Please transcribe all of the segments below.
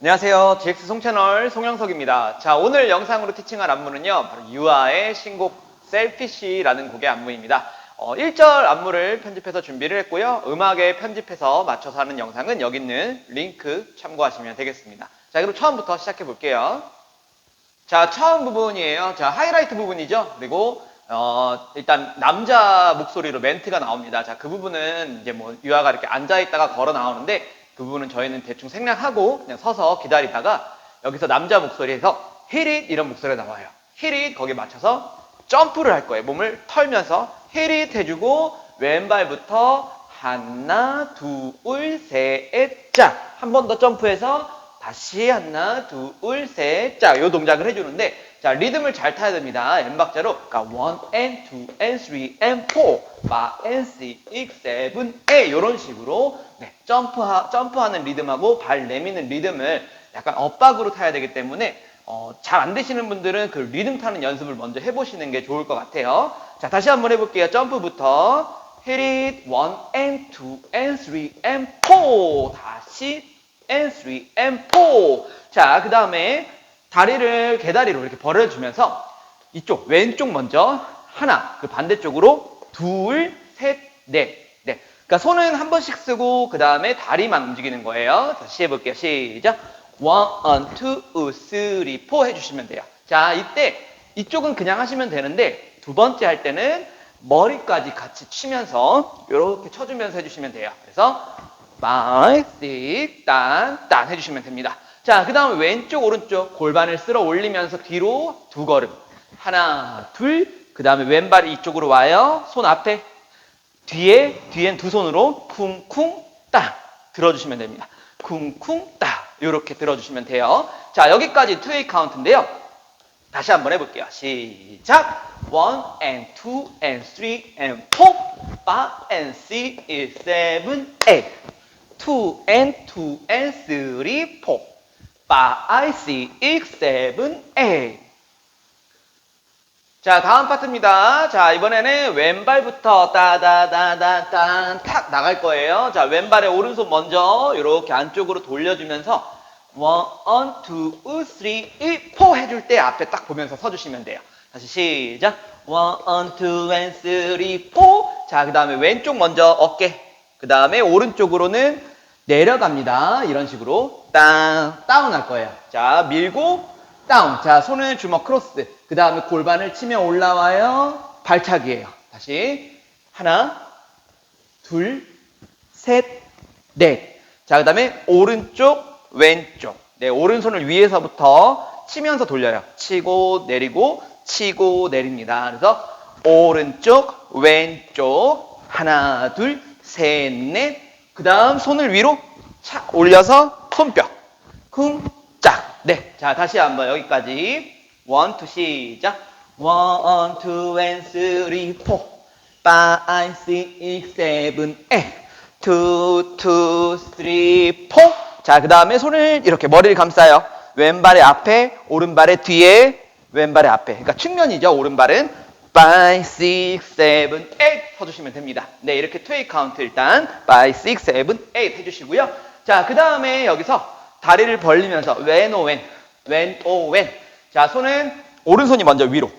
안녕하세요. GX 송채널 송영석입니다. 자, 오늘 영상으로 티칭할 안무는요, 바로 유아의 신곡 셀피시라는 곡의 안무입니다. 어, 1절 안무를 편집해서 준비를 했고요. 음악에 편집해서 맞춰서 하는 영상은 여기 있는 링크 참고하시면 되겠습니다. 자, 그럼 처음부터 시작해 볼게요. 자, 처음 부분이에요. 자, 하이라이트 부분이죠. 그리고 어, 일단 남자 목소리로 멘트가 나옵니다. 자, 그 부분은 이제 뭐 유아가 이렇게 앉아 있다가 걸어 나오는데 그 부분은 저희는 대충 생략하고 그냥 서서 기다리다가 여기서 남자 목소리에서 it 이런 목소리가 나와요. it 거기에 맞춰서 점프를 할 거예요. 몸을 털면서 it 해주고 왼발부터 하나, 둘, 셋, 짝. 한 번 더 점프해서 다시 하나, 둘, 셋, 짝. 요 동작을 해주는데, 자, 리듬을 잘 타야 됩니다. N박자로. 그러니까 1 and 2 and 3 and 4, 5 and 6, 7, 8. 요런 식으로, 네, 점프하, 점프하는 리듬하고 발 내미는 리듬을 약간 엇박으로 타야 되기 때문에, 어, 잘 안 되시는 분들은 그 리듬 타는 연습을 먼저 해보시는 게 좋을 것 같아요. 자, 다시 한번 해볼게요. 점프부터. hit it, 1 and 2 and 3 and 4. 다시 and 3 and 4. 자, 그 다음에 다리를 개다리로 이렇게 벌어주면서 이쪽 왼쪽 먼저 하나, 그 반대쪽으로 둘, 셋, 넷. 네. 그러니까 손은 한 번씩 쓰고 그 다음에 다리만 움직이는 거예요. 다시 해볼게요. 시작. 1, 2, 3, 4 해주시면 돼요. 자, 이때 이쪽은 그냥 하시면 되는데 두 번째 할 때는 머리까지 같이 치면서 이렇게 쳐주면서 해주시면 돼요. 그래서 5, 6, 딴, 딴 해주시면 됩니다. 자, 그 다음에 왼쪽, 오른쪽 골반을 쓸어 올리면서 뒤로 두 걸음. 하나, 둘, 그 다음에 왼발이 이쪽으로 와요. 손 앞에, 뒤에, 뒤엔 두 손으로 쿵쿵, 땅 들어주시면 됩니다. 쿵쿵, 땅 이렇게 들어주시면 돼요. 자, 여기까지 2웨이 카운트인데요. 다시 한번 해볼게요. 시작. 1 and 2 and 3 and 4, 5 and 6, 7, 8. 2 and 2 and 3, 4, 5, 6, 7, 8. 자, 다음 파트입니다. 자, 이번에는 왼발부터 따다다다단 탁 나갈 거예요. 자, 왼발의 오른손 먼저 이렇게 안쪽으로 돌려주면서 1, 2, 3, 4 해줄 때 앞에 딱 보면서 서주시면 돼요. 다시 시작. 1, 2, and 3, 4. 자, 그 다음에 왼쪽 먼저 어깨. 그 다음에 오른쪽으로는 내려갑니다. 이런 식으로 땅, 다운 할 거예요. 자, 밀고 다운. 자, 손을 주먹 크로스. 그 다음에 골반을 치며 올라와요. 발차기예요. 다시 하나, 둘, 셋, 넷. 자, 그 다음에 오른쪽, 왼쪽. 네, 오른손을 위에서부터 치면서 돌려요. 치고 내리고 치고 내립니다. 그래서 오른쪽, 왼쪽, 하나, 둘, 셋, 넷. 그 다음 손을 위로 착 올려서 손뼉. 쿵, 짝. 네. 자, 다시 한번 여기까지. 원, 투, 시작. 원, 투, 앤, 쓰리, 포. 파이, 식, 세븐, 에. 투, 투, 쓰리, 포. 자, 그 다음에 손을 이렇게 머리를 감싸요. 왼발의 앞에, 오른발의 뒤에, 왼발의 앞에. 그러니까 측면이죠. 오른발은 5, 6, 7, 8 서주시면 됩니다. 네, 이렇게 트웨이 카운트 일단 5, 6, 7, 8 해주시고요. 자, 그 다음에 여기서 다리를 벌리면서 왼, 오, 왼, 왼, 오, 왼. 자, 손은 오른손이 먼저 위로.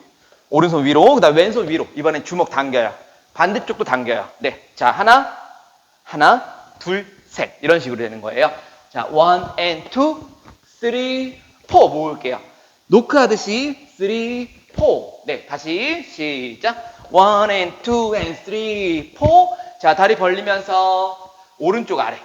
오른손 위로, 그 다음 왼손 위로. 이번엔 주먹 당겨요. 반대쪽도 당겨요. 네. 자, 하나, 하나, 둘, 셋. 이런 식으로 되는 거예요. 자, one and two, 모을게요. 노크하듯이 three, four. 네, 다시 시작. one and two and three, four. 자, 다리 벌리면서 오른쪽 아래,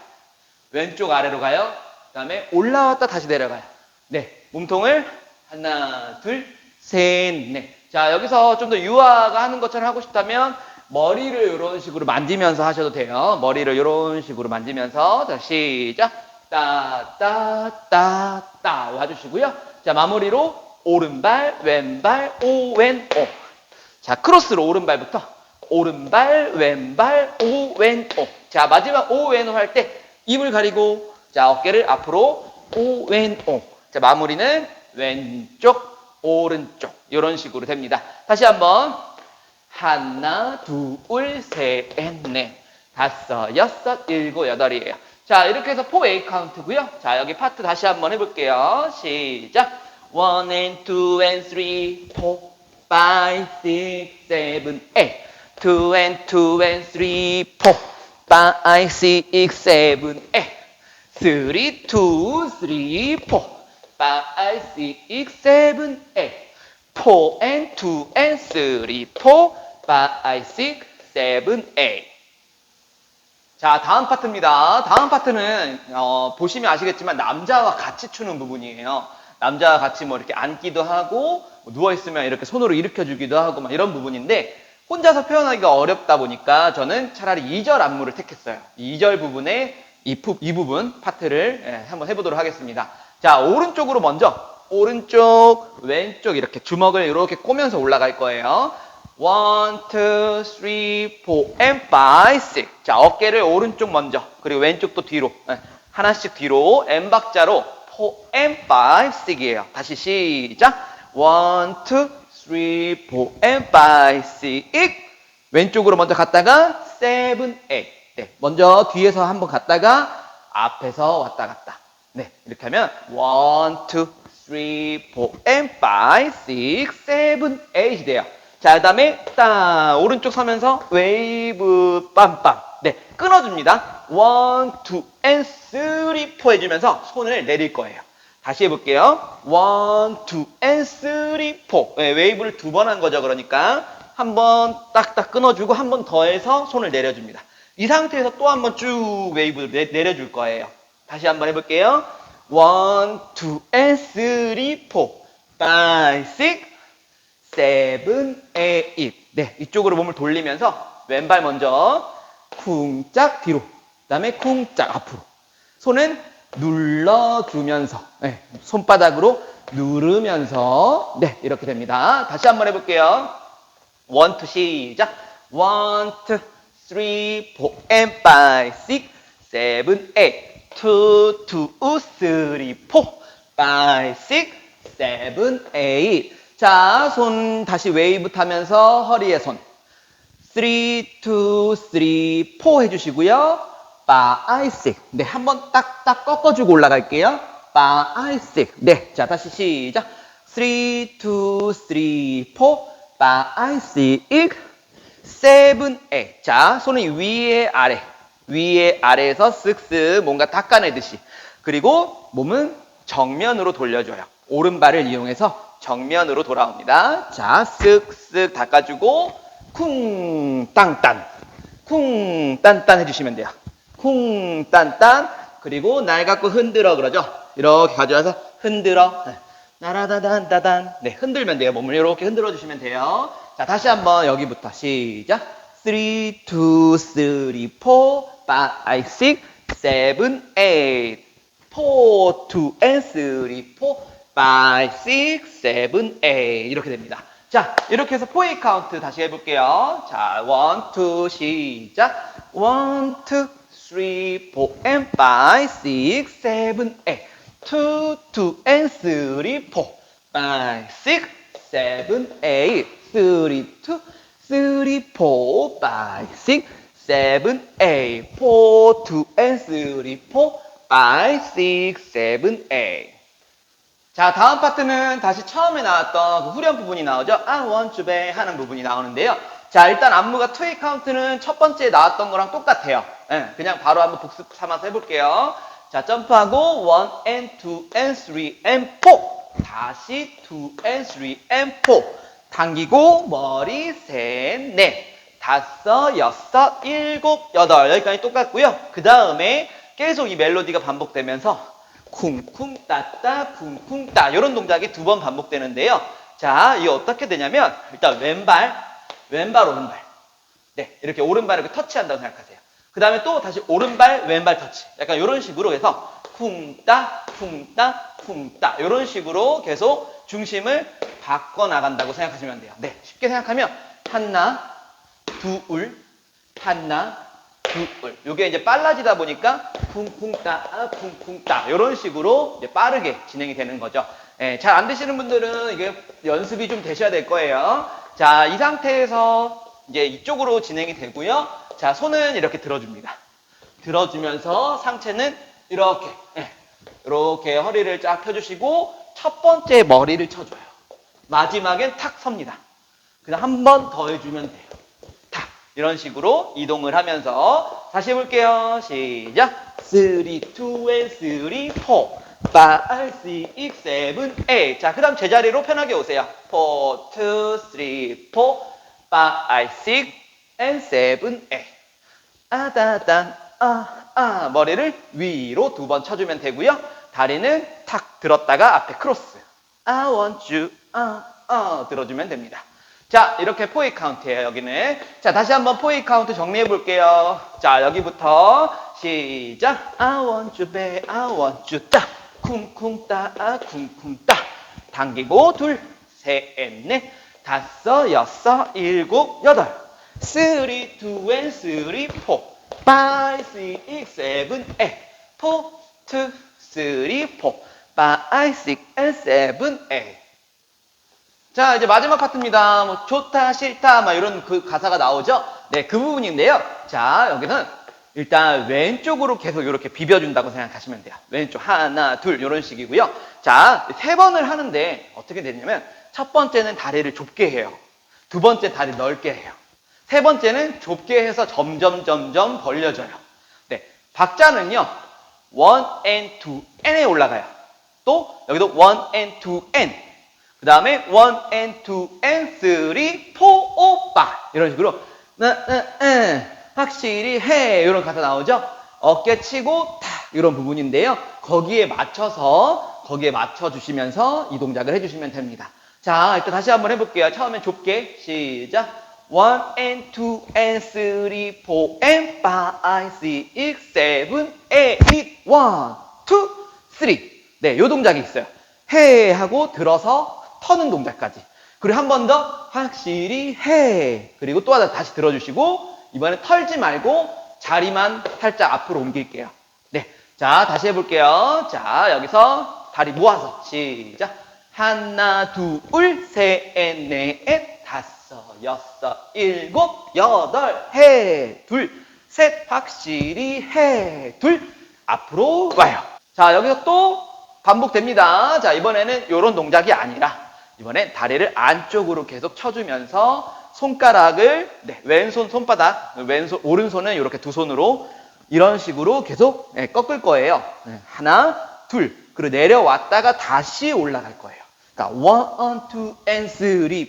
왼쪽 아래로 가요. 그 다음에 올라왔다 다시 내려가요. 네, 몸통을 하나, 둘, 셋, 넷. 자, 여기서 좀 더 유아가 하는 것처럼 하고 싶다면 머리를 이런 식으로 만지면서 하셔도 돼요. 머리를 이런 식으로 만지면서 자, 시작. 따, 따, 따, 따 와주시고요. 자, 마무리로 오른발, 왼발, 오, 왼, 오. 자, 크로스로 오른발부터 오른발, 왼발, 오, 왼, 오. 자, 마지막 오, 왼, 오 할 때 입을 가리고 자, 어깨를 앞으로 오, 왼, 오. 자, 마무리는 왼쪽, 오른쪽. 이런 식으로 됩니다. 다시 한번. 하나, 둘, 셋, 넷, 다섯, 여섯, 일곱, 여덟이에요. 자, 이렇게 해서 4A 카운트고요. 자, 여기 파트 다시 한번 해볼게요. 시작. 1 and 2 and 3, 4, 5, 6, 7, 8. 2 and 2 and 3, 4, 5, 6, 7, 8. 3, 2, 3, 4, 5, 6, 7, 8. 4 and 2 and 3, 4, 5, 6, 7, 8. 자, 다음 파트입니다. 다음 파트는 어, 보시면 아시겠지만 남자와 같이 추는 부분이에요. 남자와 같이 뭐 이렇게 앉기도 하고 뭐 누워 있으면 이렇게 손으로 일으켜 주기도 하고 막 이런 부분인데 혼자서 표현하기가 어렵다 보니까 저는 차라리 2절 안무를 택했어요. 2절 부분에 이, 부, 이 부분 파트를 예, 한번 해보도록 하겠습니다. 자, 오른쪽으로 먼저 오른쪽, 왼쪽 이렇게 주먹을 이렇게 꼬면서 올라갈 거예요. 1, 2, 3, 4, and 5, 6. 자, 어깨를 오른쪽 먼저, 그리고 왼쪽도 뒤로. 네, 하나씩 뒤로, M 박자로 4 and 5, 6이에요. 다시 시작. 1, 2, 3, 4 and 5, 6. 왼쪽으로 먼저 갔다가 7, 8. 네, 먼저 뒤에서 한번 갔다가 앞에서 왔다 갔다. 네, 이렇게 하면 1, 2, 3, 4, and 5, 6, 7, 8이 돼요. 자, 그 다음에 딱 오른쪽 서면서 웨이브 빰빰. 네, 끊어줍니다. 1, 2, and 3, 4 해주면서 손을 내릴 거예요. 다시 해볼게요. 1, 2, and 3, 4. 네, 웨이브를 두 번 한 거죠. 그러니까 한 번 딱딱 끊어주고 한 번 더 해서 손을 내려줍니다. 이 상태에서 또 한 번 쭉 웨이브를 내, 내려줄 거예요. 다시 한 번 해볼게요. 1, 2, and 3, 4, 5, 6, 7, 8. 네, 이쪽으로 몸을 돌리면서 왼발 먼저 쿵짝 뒤로, 그 다음에 쿵짝 앞으로. 손은 눌러주면서, 네, 손바닥으로 누르면서, 네, 이렇게 됩니다. 다시 한번 해볼게요. 원, 투, 시작. 원, 투, 쓰리, 포, 앤, 파이, 식, 세븐, 에잇. 투, 투, 쓰리, 포, 파이, 식, 세븐, 에잇. 자, 손 다시 웨이브 타면서 허리에 손. 3, 2, 3, 4 해주시고요. 5, 6. 네, 한번 딱딱 꺾어주고 올라갈게요. 5, 6. 네, 자, 다시 시작. 3, 2, 3, 4, 5, 6, 7, 8. 자, 손은 위에 아래. 위에 아래에서 쓱쓱 뭔가 닦아내듯이. 그리고 몸은 정면으로 돌려줘요. 오른발을 이용해서 정면으로 돌아옵니다. 자, 쓱쓱 닦아주고, 쿵, 땅딴. 쿵, 딴딴 해주시면 돼요. 쿵, 딴 딴. 그리고 날 갖고 흔들어 그러죠. 이렇게 가져와서 흔들어. 네. 나라다단다단. 네, 흔들면 돼요. 몸을 이렇게 흔들어 주시면 돼요. 자, 다시 한번 여기부터 시작. 3, 2, 3, 4, 5, 6, 7, 8. 4, 2, and 3, 4, 5, 6, 7, 8. 이렇게 됩니다. 자, 이렇게 해서 4A 카운트 다시 해볼게요. 자, 1, 2, 시작. 1, 2, 3, 4, and 5, 6, 7, 8. 2, 2, and 3, 4, 5, 6, 7, 8. 3, 2, 3, 4, 5, 6, 7, 8. 4, 2, and 3, 4, 5, 6, 7, 8. 자, 다음 파트는 다시 처음에 나왔던 그 후렴 부분이 나오죠. I want to be 하는 부분이 나오는데요. 자, 일단 안무가 2의 카운트는 첫 번째 나왔던 거랑 똑같아요. 예, 그냥 바로 한번 복습 삼아서 해볼게요. 자, 점프하고 1 and 2 and 3 and 4. 다시 2 and 3 and 4. 당기고 머리 셋, 넷, 다섯, 여섯, 일곱, 여덟. 여기까지 똑같고요. 그 다음에 계속 이 멜로디가 반복되면서 쿵쿵 따따 쿵쿵 따 이런 동작이 두 번 반복되는데요. 자, 이게 어떻게 되냐면 일단 왼발, 왼발, 오른발. 네, 이렇게 오른발을 터치한다고 생각하세요. 그 다음에 또 다시 오른발, 왼발 터치. 약간 이런 식으로 해서 쿵따, 쿵따, 쿵따 이런 식으로 계속 중심을 바꿔 나간다고 생각하시면 돼요. 네, 쉽게 생각하면 하나, 두울, 하나, 두울. 이게 이제 빨라지다 보니까 쿵쿵따, 쿵쿵따 이런 식으로 빠르게 진행이 되는 거죠. 예, 잘 안 되시는 분들은 이게 연습이 좀 되셔야 될 거예요. 자, 이 상태에서 이제 이쪽으로 진행이 되고요. 자, 손은 이렇게 들어줍니다. 들어주면서 상체는 이렇게 예, 이렇게 허리를 쫙 펴주시고 첫 번째 머리를 쳐줘요. 마지막엔 탁 섭니다. 그냥 한 번 더 해주면 돼요. 탁 이런 식으로 이동을 하면서 다시 해볼게요. 시작. 3, 2, and 3, 4, 5, 6, 7, 8. 자, 그 다음 제자리로 편하게 오세요. 4, 2, 3, 4, 5, 6, and 7, 8. 아다단 아, 아 머리를 위로 두 번 쳐주면 되고요. 다리는 탁 들었다가 앞에 크로스. I want you 아, 아 들어주면 됩니다. 자 이렇게 포이 카운트예요 여기는. 자 다시 한번 포이 카운트 정리해 볼게요. 자 여기부터 시작. I want you babe, I want you 따 쿵쿵 따 아, 쿵쿵 따 당기고 둘, 셋, 넷, 다섯, 여섯, 일곱, 여덟. 쓰리, 투, 앤 쓰리, 포. 파이, 식, 세븐, 에. 포, 투, 쓰리, 포. 파이, 식, 앤 세븐, 에. 자, 이제 마지막 파트입니다. 뭐, 좋다, 싫다, 막 이런 그 가사가 나오죠? 네, 그 부분인데요. 자, 여기는 일단 왼쪽으로 계속 이렇게 비벼준다고 생각하시면 돼요. 왼쪽 하나, 둘, 이런 식이고요. 자, 세 번을 하는데 어떻게 되냐면 첫 번째는 다리를 좁게 해요. 두 번째 다리 넓게 해요. 세 번째는 좁게 해서 점점 점점 벌려져요. 네, 박자는요. one and two n에 올라가요. 또 여기도 one and two n. 그 다음에 one and two and three, four, five 이런 식으로 확실히 해 이런 가사 나오죠. 어깨 치고 탁 이런 부분인데요. 거기에 맞춰서 거기에 맞춰 주시면서 이 동작을 해 주시면 됩니다. 자, 일단 다시 한번 해 볼게요. 처음엔 좁게 시작. One and two and three, four and five, six, seven, eight, one, two, three. 네, 요 동작이 있어요. 해 하고 들어서 터는 동작까지. 그리고 한 번 더 확실히 해. 그리고 또 하나 다시 들어주시고 이번에 털지 말고 자리만 살짝 앞으로 옮길게요. 네, 자 다시 해볼게요. 자 여기서 다리 모아서 시작. 하나, 둘, 셋, 넷, 다섯, 여섯, 일곱, 여덟, 해, 둘, 셋, 확실히 해, 둘, 앞으로 와요. 자, 여기서 또 반복됩니다. 자, 이번에는 이런 동작이 아니라, 이번엔 다리를 안쪽으로 계속 쳐주면서 손가락을, 네, 왼손 손바닥, 왼손, 오른손은 이렇게 두 손으로 이런 식으로 계속 네, 꺾을 거예요. 네, 하나, 둘. 그리고 내려왔다가 다시 올라갈 거예요. 그러니까 one,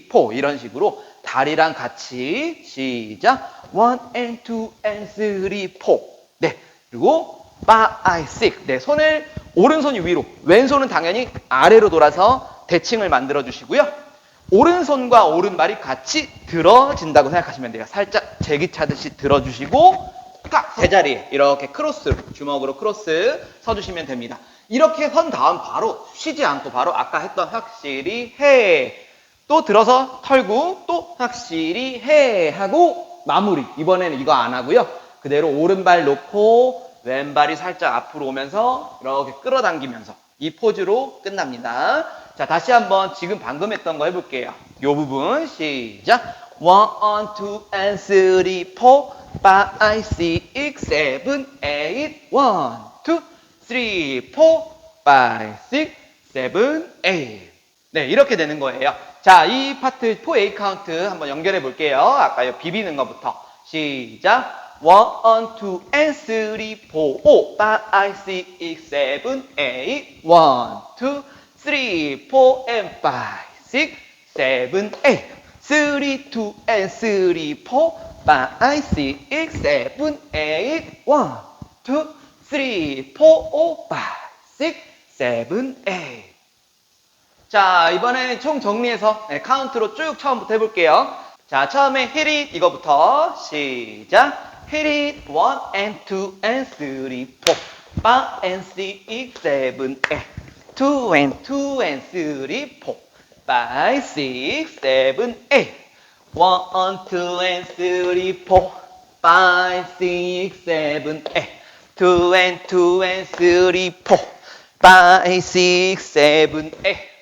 two, 이런 식으로 다리랑 같이 시작. one and two and three, four. 네. 그리고 five. 네, 손을 오른손이 위로, 왼손은 당연히 아래로 돌아서 대칭을 만들어 주시고요. 오른손과 오른발이 같이 들어진다고 생각하시면 돼요. 살짝 제기 차듯이 들어주시고 딱 제자리에 이렇게 크로스로 주먹으로 크로스 서주시면 됩니다. 이렇게 선 다음 바로 쉬지 않고 바로 아까 했던 확실히 해. 또 들어서 털고 또 확실히 해 하고 마무리. 이번에는 이거 안 하고요. 그대로 오른발 놓고 왼발이 살짝 앞으로 오면서 이렇게 끌어당기면서 이 포즈로 끝납니다. 자, 다시 한번 지금 방금 했던 거 해볼게요. 요 부분 시작. One, two, and three, four, five, six, seven. 네, 이렇게 되는 거예요. 자, 이 파트 4A 카운트 한번 연결해 볼게요. 아까 요 비비는 것부터. 시작. 1, 2, and 3, 4, 5, 5, 6, 7, 8. 1, 2, 3, 4, and 5, 6, 7, 8. 3, 2, and 3, 4, 5, 6, 7, 8. 1, 2, 3, 4, 5, 6, 7, 8. 자, 이번에는 총 정리해서 네, 카운트로 쭉 처음부터 해볼게요. 자, 처음에 hit it 이거부터 시작. hit it one and two and three four five and six seven eight two and two and three four five six seven eight one two and three four five six seven eight two and two and three four five six seven eight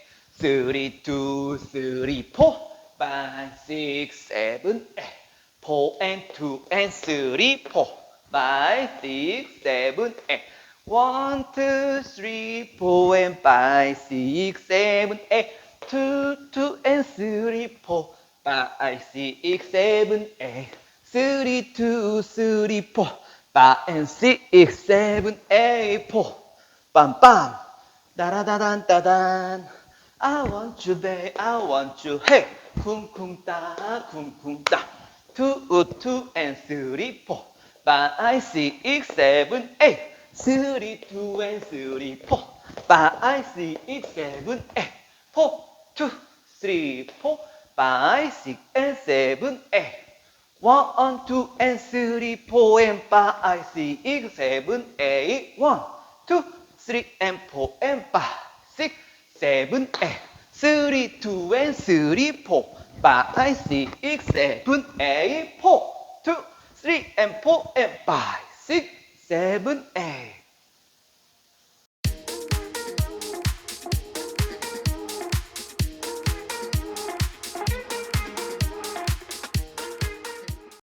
three two three four five six seven eight four and two and three four five, six, seven, eight. One, two, three, four, and five, six, seven, eight. Two, two, and three, four, five, six, seven, eight. Three, two, three, four, five, and six, seven, eight, four. Bam. 따라다단 따단. I want you, babe. I want you. Hey. 쿵쿵 따, 쿵쿵 따. Two, two, and three, four. Five, six, seven, eight. Three, two, and three, four. Five, six, seven, eight. Four, two, three, four. Five, six, and seven, eight. One, two, and three, four, and five, six, seven, eight. One, two, three, and four, and five, six, and three, four, five, six, seven, eight. Four, two, three, and four, and five, six, seven, eight.